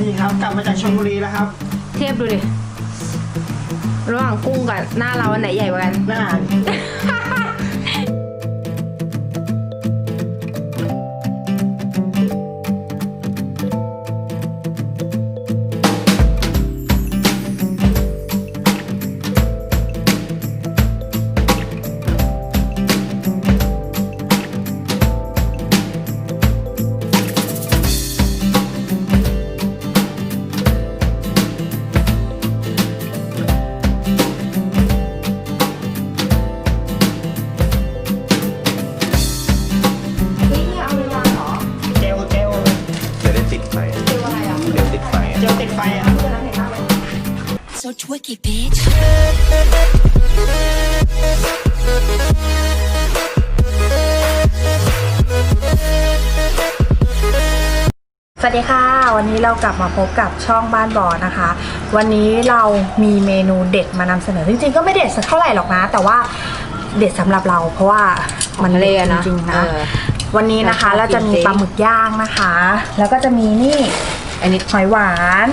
นี่ครับกลับมาจากชลบุรีแล้วครับเทียบดูดิ ระหว่างกุ้งกับหน้าเราอันไหนใหญ่กว่ากันหน้านี่ ดี๋ยวติดไฟเจลติดไฟอะ So twicky, bitch. สวัสดีค่ะ วันนี้เรากลับมาพบกับช่องบ้านบอนะคะ วันนี้เรามีเมนูเด็ดมานำเสนอจริงๆก็ไม่เด็ดสักเท่าไหร่หรอกนะ แต่ว่าเด็ดสำหรับเรา เพราะว่ามันทะเลเด็ดอะจนะริงๆนะเออวันนี้นะคะเราเราชอบจะมีกินปลาหมึกย่างนะคะ แล้วก็จะมีนี่ อันนี้หอยหวาน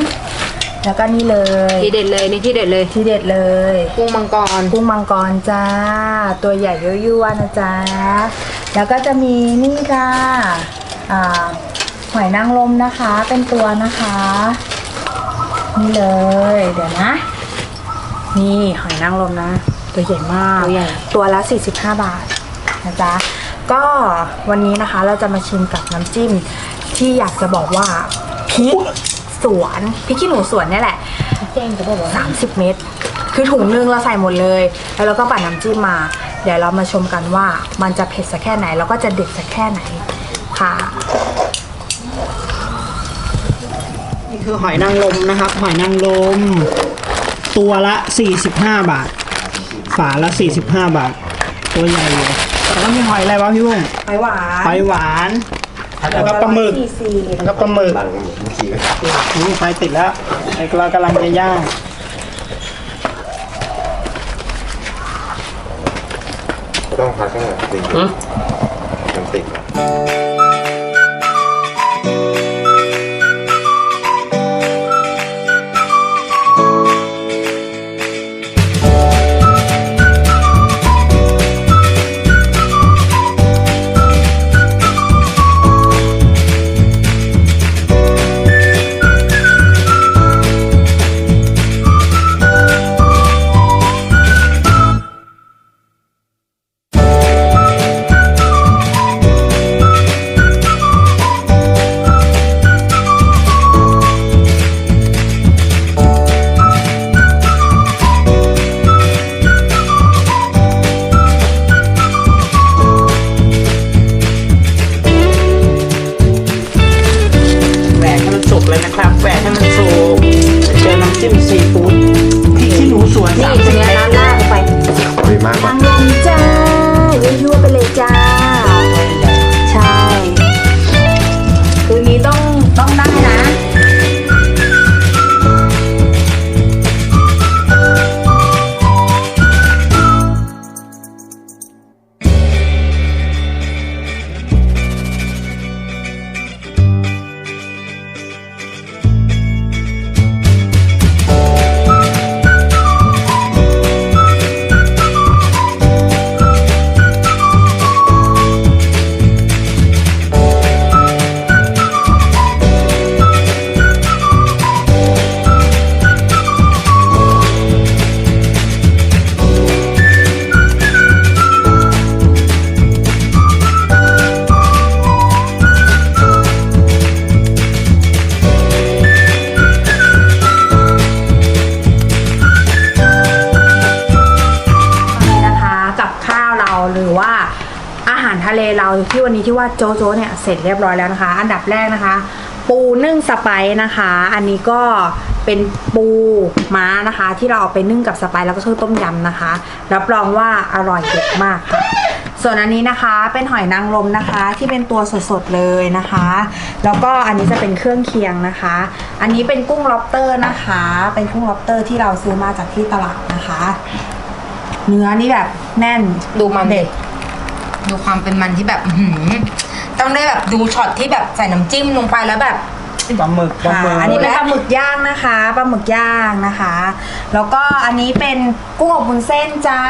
แล้วก็นี่เลยที่เด็ดเลยนี่ที่เด็ดเลยที่เด็ดเลยกุ้งมังกรกุ้งมังกรจ้า ตัวใหญ่ยั่วๆนะจ๊ะแล้วก็จะมีนี่ค่ะอ่าหอยนางรมนะคะ เป็นตัวนะคะ นี่เลย เดี๋ยวนะ นี่หอยนางรมนะ ตัวใหญ่มาก ตัวใหญ่ ตัวละ 45 บาทนะจ๊ะก็วันนี้นะคะเราจะมาชิมกับน้ำจิ้มที่อยากจะบอกว่า พริกสวนพริกขี้หนูสวนเนี่ยแหละเจ๊งจะบอกว่า30เม็ดคือถุงนึงเราใส่หมดเลย แล้วเราก็ปั่นน้ำจิ้มมา เดี๋ยวเรามาชมกันว่ามันจะเผ็ดสักแค่ไหน แล้วก็จะเด็ดสักแค่ไหนค่ะ นี่คือหอยนางรมนะครับ หอยนางรมตัวละ 45 บาท ฝาละ 45 บาท ตัวใหญ่เลยแล้วก็มีหอยอะไรวะพี่บุ้งหอยหวานหอยหวาน แล้วก็ปลาหมึกสี่สี่แล้วก็ปลาหมึกบังเมื่อกี้นี่ไฟติดแล้วไอ้เรากำลังจะย่างต้องพักกันหน่อยติดมันติด วันนี้ที่ว่าโจโจเนี่ยเสร็จเรียบร้อยแล้วนะคะ อันดับแรกนะคะ ปูนึ่งสไปซ์นะคะ อันนี้ก็เป็นปูม้านะคะ ที่เราเอาไปนึ่งกับสไปซ์แล้วก็เครื่องต้มยำนะคะ รับรองว่าอร่อยเด็ดมากค่ะ ส่วนอันนี้นะคะเป็นหอยนางรมนะคะ ที่เป็นตัวสดๆเลยนะคะ แล้วก็อันนี้จะเป็นเครื่องเคียงนะคะ อันนี้เป็นกุ้งล็อบสเตอร์นะคะ เป็นกุ้งล็อบสเตอร์ที่เราซื้อมาจากที่ตลาดนะคะ เนื้อนี่แบบแน่นดูมันเด็ด ดูความเป็นมันที่แบบอื้อหือต้องได้แบบดูช็อตที่แบบใส่น้ำจิ้มลงไปแล้วแบบ ปลาหมึกปลาหมึก ค่ะอันนี้เป็นปลาหมึกย่างนะคะปลาหมึกย่างนะคะ แล้วก็อันนี้เป็นกุ้งอบวุ้นเส้นจ้า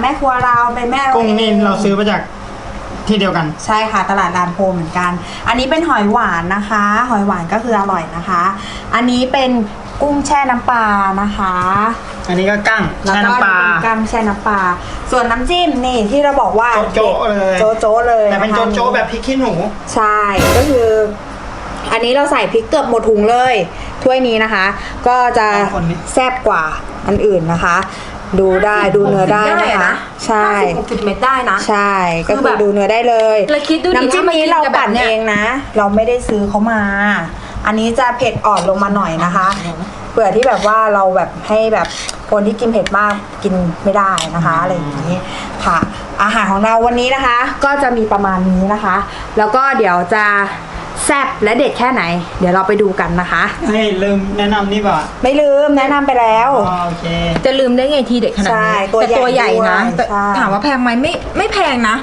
แม่ครัวเราเป็นแม่เรากุ้งนี่เราซื้อมาจากที่เดียวกัน ใช่ค่ะตลาดลานโพเหมือนกัน อันนี้เป็นหอยหวานนะคะ หอยหวานก็คืออร่อยนะคะ อันนี้เป็น กุ้งแช่น้ำปลานะคะ อันนี้ก็กั้งแล้วแช่ก็น้ำปลาเป็นกั้งแช่น้ำปลา ส่วนน้ำจิ้มนี่ที่เราบอกว่าโจ๊ะๆเลย โจ๊ะโจ๊ะๆเลยแต่เป็นะคะ โจ๊ะโจ๊ะแบบพริกขี้หนู ใช่ก็คือ อันนี้เราใส่พริกเกือบหมดถุงเลยถ้วยนี้นะคะ ก็จะคนนี้ แซ่บกว่าอันอื่นนะคะ ดูได้ดูเนื้อได้นะคะ ใช่หกสิบเม็ดได้นะ ใช่ก็คือคืแบอบดูเนื้อได้เลยแล้วคิดดูดิน้ำจิ้มถ้ามานี้กินเรากับแบบปั่นเนี้ย เองนะ เราไม่ได้ซื้อเขามา อันนี้จะเผ็ดอ่อนลงมาหน่อยนะคะเผื่อที่แบบว่าเราแบบให้แบบคนที่กินเผ็ดมากกินไม่ได้นะคะอะไรอย่างนี้ค่ะ อาหารของเราวันนี้นะคะ ก็จะมีประมาณนี้นะคะ แล้วก็เดี๋ยวจะแซ่บและเด็ดแค่ไหน เดี๋ยวเราไปดูกันนะคะ เฮ้ยลืมแนะนำนี่ป่ะไม่ลืมแนะนำไปแล้ว อ๋อโอเค จะลืมได้ไงทีเด็กขนาดใช่นี้ตัวแต่ตัวใหใหญ่ญ่นะด้วยแต่ใช่ ถามว่าแพงไหมไม่ไม่แพงนะ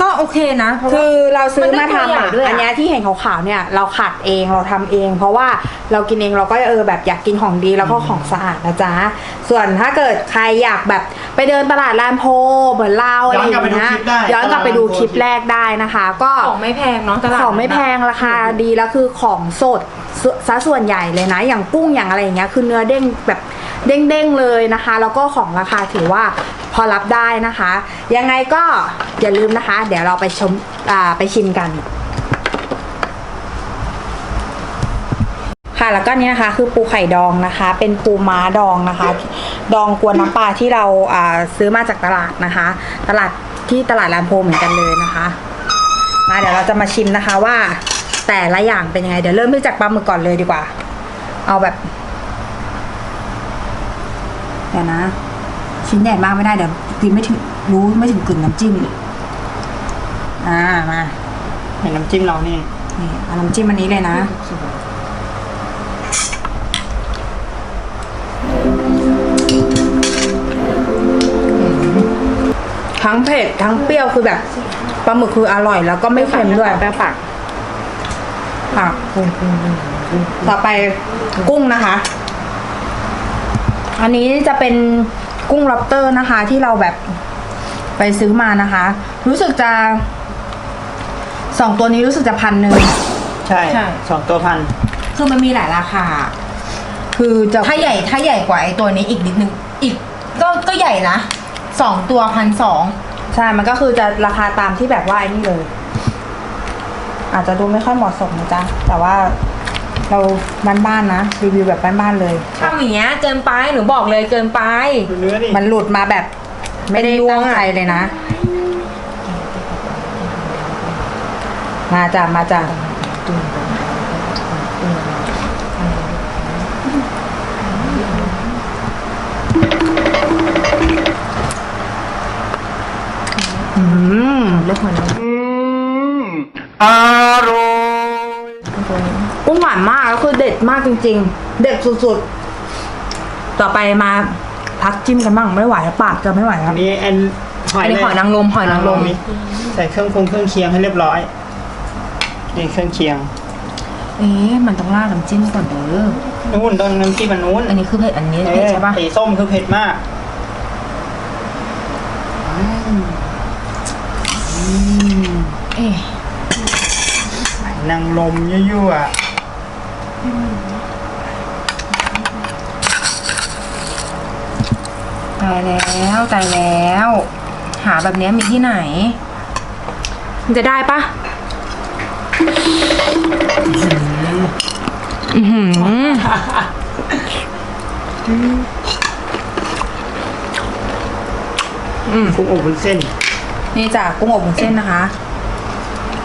ก็โอเคนะเพราะคืว่าอเราซื้อมันได้มาตัวใหทำญ่อะด้วยอะ อันเนี้ยที่เห็นขาวๆเนี่ยเราขัดเองเราทำเอง เพราะว่าเรากินเองเราก็เออแบบอยากกินของดีแล้วก็ของสะอาดนะจ๊ะส่วนถ้าเกิดใครอยากแบบไปเดินตลาดลานโพเหมือนเราอะไรอย่างเงี้ยย้อนกลับไปดูคลิปได้ย้อนกลับไปดูคลิปแรกได้นะคะ ก็ ของไม่แพงเนาะตลาดของไม่แพงราคาดีแล้วคือของสดซซะส่วนใหญ่เลยนะ อย่างกุ้งอย่างอะไรอย่างเงี้ยคือเนื้อเด้งแบบเด้งๆเลยนะคะ แล้วก็ของราคาถือว่าพ อรับได้นะคะ ยังไงก็อย่าลืมนะคะ เดี๋ยวเราไปชมไปชิมกันค่ะแล้วก็นี้นะคะคือปูไข่ดองนะคะ เป็นปูม้าดองนะคะ ดองกวนน้ำปลาที่เราซื้อมาจากตลาดนะคะ ตลาดที่ตลาดลานโพเหมือนกันเลยนะคะมาเดี๋ยวเราจะมาชิมนะคะว่า แต่ละอย่างเป็นยังไง เดี๋ยวเริ่มที่จากปลาหมึกก่อนเลยดีกว่า เอาแบบเดี๋ยวนะ ชิ้นใหญ่มากไม่ได้เดี๋ยวกินไม่ถึงรู้ไม่ถึงกลิ่นน้ำจิ้มอ่ามาเห็นน้ำจิ้มเรานี่นี่เอาน้ำจิ้มอันนี้เลยนะ ทั้งเผ็ดทั้งเปรี้ยวคือแบบปลาหมึกคืออร่อย แล้วก็ไม่เค็มด้วยแป้งปากค่ะต่อไปกุ้งนะคะ อันนี้จะเป็น กุ้งล็อบสเตอร์นะคะ ที่เราแบบไปซื้อมานะคะ รู้สึกจะสองตัวนี้รู้สึกจะพันหนึ่ง ใช่ใช่ สองตัวพัน คือมันมีหลายราคา คือจะถ้าใหญ่ถ้าใหญ่กว่าไอ้ตัวนี้อีกนิดนึงอีกก็ก็ใหญ่นะสองตัวพันสองใช่ มันก็คือจะราคาตามที่แบบว่าไอ้นี่เลย อาจจะดูไม่ค่อยเหมาะสมนะจ๊ะ แต่ว่า เราบ้านๆนะรีวิวแบบบ้านๆเลย ทำอย่างเงี้ยเกินไปหนูบอกเลยเกินไป ดูเนื้อดิมันหลุดมาแบบไม่ได้ตั้งใจเลยนะ มาจ้ะมาจ้ะอืมเลือกหัวน้อร่อย กุ้งหวานมากแล้วคือเด็ดมากจริง ๆ เด็ดสุดๆ ต่อไปมาพักจิ้มกันบ้างไม่ไหวแล้วปากจะไม่ไหวแล้อัวนนี้แอนหำอยอันนี้เลยหอยนางรมหอยนางรมใส่เครื่องคงเครื่องเคียงให้เรียบร้อยนี่เครื่องเคียง เอ๊ะมันต้องราดน้ำจิ้มก่อนเด้อนู่นต้องน้ำจิ้มมันนู้นอันนี้คือเผ็ดอันนี้เอเผ็ดอใช่ปะสีส้มคือเผ็ดมากอืมเอ๊ะ นางลมยั่วตายแล้วตายแล้ว หาแบบเนี้ยมีที่ไหน มันจะได้ปะอือหือๆกุ้งอบวุ้นเส้น นี่จ้ะกุ้งอบวุ้นเส้นนะคะ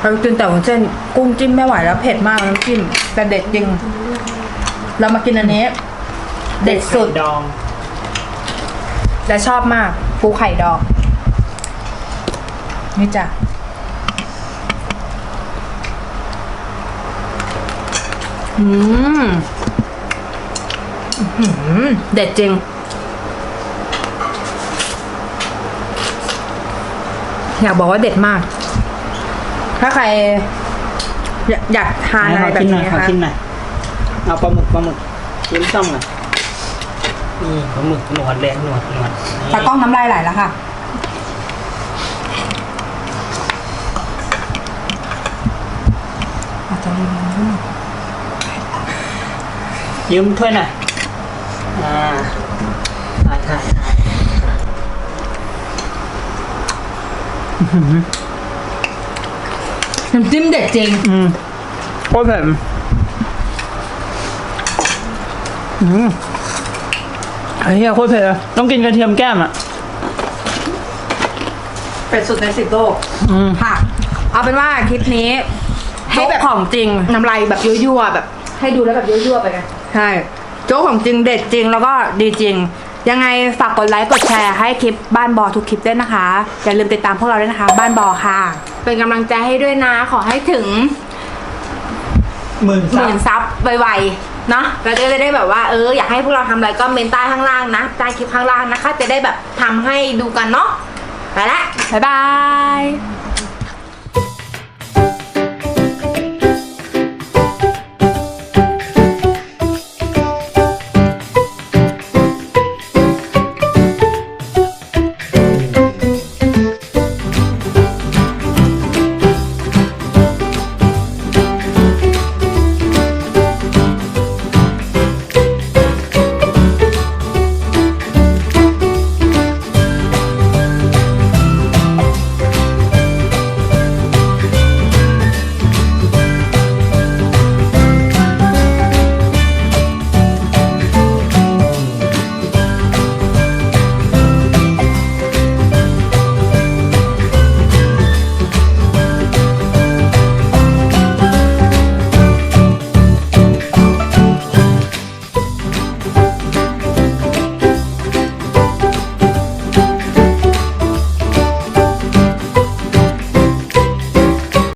เรากินแต่วุ้นเส้นกุ้งจิ้มไม่ไหวแล้วเผ็ดมากน้ำจิ้มแต่เด็ดจริง เรามากินอันนี้ เด็ดสุดไข่ดองและชอบมากปูไข่ดองนี่จ้ะอืมอื้อหือเด็ดจริง อยากบอกว่าเด็ดมาก ถ้าใคร อยากอยากทานอะไรแบบนี้ขอนะคะชิมหน่อยเอาปลาหมึกปลาหมึกยิ้มช่องหน่อยนี่ปลาหมึกหนวดเลยหนวดหนวดนี่ตากล้องน้ำลายไหลแล้วค่ะ อาจจะลืมน้ำนิดหน่อยยืมถ้วยหน่อยอ่าถ่ายถ่ายถ่าย น้ำจิ้มเด็ดจริง อืมโคตรเผ็ดอืมไอ้เหี้ยโคตรเผ็ดเลยต้องกินกระเทียมแก้มอะ เป็ดสุดในสิบโลกอืม ค่ะ เอาเป็นว่าคลิปนี้ให้แบบของจริง น้ำลายแบบยั่วๆแบบ ให้ดูแล้วแบบยั่วๆไปไง ใช่ โจ๊กของจริงเด็ดจริงแล้วก็ดีจริง ยังไงฝากกดไลค์กดแชร์ให้คลิปบ้านบอทุกคลิปด้วยนะคะ อย่าลืมติดตามพวกเราด้วยนะคะ บ้านบอค่ะ เป็นกำลังใจให้ด้วยนะ ขอให้ถึงหมื่นหซับ มื่นซับไวๆเนาะเราจะได้แบบว่าเอออยากให้พวกเราทำอะไรก็เมนใต้ข้างล่างนะใต้คลิปข้างล่างนะคะ จะได้แบบทำให้ดูกันเนาะไปละบ๊ายบาย